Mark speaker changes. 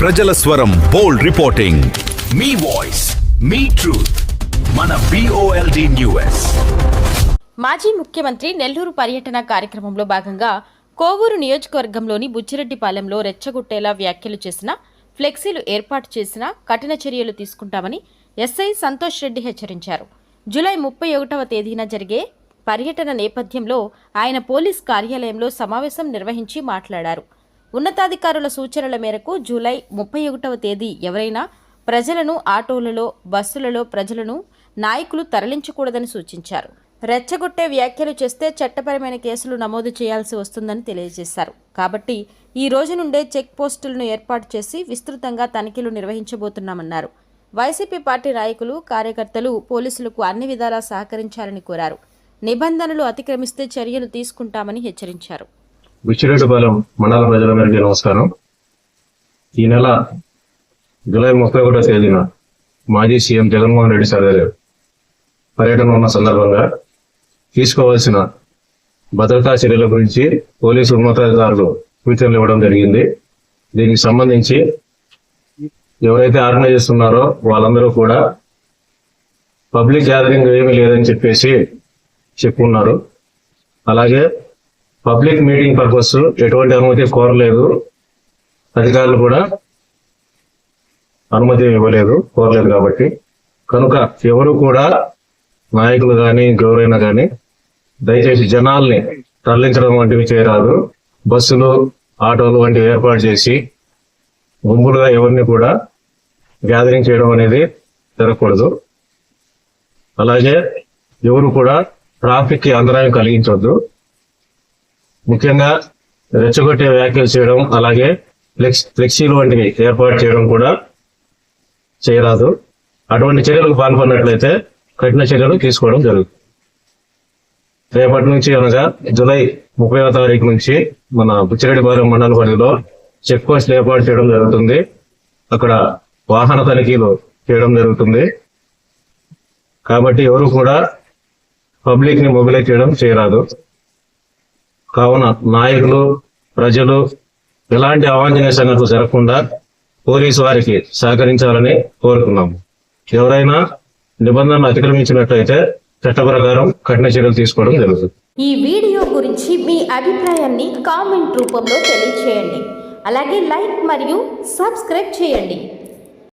Speaker 1: ప్రజల స్వరం bold reporting. మీ వాయిస్ మీ ట్రూత్. మన బిఓఎల్డి న్యూస్.
Speaker 2: మాజీ ముఖ్యమంత్రి నెల్లూరు పర్యటన కార్యక్రమంలో భాగంగా కోవూరు నియోజకవర్గంలోని బుచ్చిరెడ్డిపాలెంలో రెచ్చగొట్టేలా వ్యాఖ్యలు చేసిన ఫ్లెక్సీలు ఏర్పాటు చేసిన కఠిన చర్యలు తీసుకుంటామని ఎస్ఐ సంతోష్ రెడ్డి హెచ్చరించారు. జూలై ముప్పై ఒకటవ తేదీన జరిగే పర్యటన నేపథ్యంలో ఆయన పోలీస్ కార్యాలయంలో సమావేశం నిర్వహించి మాట్లాడారు. ఉన్నతాధికారుల సూచనల మేరకు జూలై ముప్పై ఒకటవ తేదీ ఎవరైనా ప్రజలను ఆటోలలో బస్సులలో ప్రజలను నాయకులు తరలించకూడదని సూచించారు. రెచ్చగొట్టే వ్యాఖ్యలు చేస్తే చట్టపరమైన కేసులు నమోదు చేయాల్సి వస్తుందని తెలియజేశారు. కాబట్టి ఈ రోజు నుండే చెక్ పోస్టులను ఏర్పాటు చేసి విస్తృతంగా తనిఖీలు నిర్వహించబోతున్నామన్నారు. వైసీపీ పార్టీ నాయకులు కార్యకర్తలు పోలీసులకు అన్ని విధాలా సహకరించాలని కోరారు. నిబంధనలు అతిక్రమిస్తే చర్యలు తీసుకుంటామని హెచ్చరించారు.
Speaker 3: బుచ్చిరెడ్డిపాలెం మండల ప్రజలందరికీ నమస్కారం. ఈ నెల జూలై ముప్పై ఒకటో తేదీన మాజీ సీఎం జగన్మోహన్ రెడ్డి సార్ గారు పర్యటన ఉన్న సందర్భంగా తీసుకోవాల్సిన భద్రతా చర్యల గురించి పోలీసు ఉన్నతాధికారులు సూచనలు ఇవ్వడం జరిగింది. దీనికి సంబంధించి ఎవరైతే ఆర్గనైజ్ చేస్తున్నారో వాళ్ళందరూ కూడా పబ్లిక్ గ్యాదరింగ్ ఏమీ లేదని చెప్పేసి చెప్పున్నారు. అలాగే పబ్లిక్ మీటింగ్ పర్పస్ ఎటువంటి అనుమతి కోరలేదు. అధికారులు కూడా అనుమతి ఇవ్వలేదు కోరలేదు కాబట్టి. కనుక ఎవరు కూడా నాయకులు కానీ గౌరైనా కానీ దయచేసి జనాల్ని తరలించడం వంటివి చేయరాదు. బస్సులు ఆటోలు వంటివి ఏర్పాటు చేసి గుంపులుగా ఎవరిని కూడా గ్యాదరింగ్ చేయడం అనేది జరగకూడదు. అలాగే ఎవరు కూడా ట్రాఫిక్కి అంతరాయం కలిగించవద్దు ముఖ్యంగా రెచ్చగొట్టే వ్యాఖ్యలు చేయడం అలాగే ఫ్లెక్స్ ఫ్లెక్సీలు వంటివి ఏర్పాటు చేయడం కూడా చేయరాదు. అటువంటి చర్యలకు పాల్పడినట్లయితే కఠిన చర్యలు తీసుకోవడం జరుగుతుంది. రేపటి నుంచి అనగా జూలై ముప్పైవ తారీఖు నుంచి మన బుచ్చిరెడ్డిపాలెం మండల పరిధిలో చెక్ పోస్ట్ ఏర్పాటు చేయడం జరుగుతుంది. అక్కడ వాహన తనిఖీలు చేయడం జరుగుతుంది. కాబట్టి ఎవరు కూడా పబ్లిక్ని మొబిలైజ్ చేయడం చేయరాదు. కావున నాయకులు ప్రజలు ఎలాంటి అవాంఛనీయ సంఘటనలు జరగకుండా పోలీసు వారికి సహకరించాలని కోరుకున్నాము ఎవరైనా నిబంధనలు అతిక్రమించినట్లయితే చట్ట ప్రకారం కఠిన చర్యలు తీసుకోవడం జరుగుతుంది.
Speaker 2: ఈ వీడియో గురించి మీ అభిప్రాయాన్ని కామెంట్ రూపంలో తెలియచేయండి. అలాగే లైక్ మరియు సబ్స్క్రైబ్ చేయండి.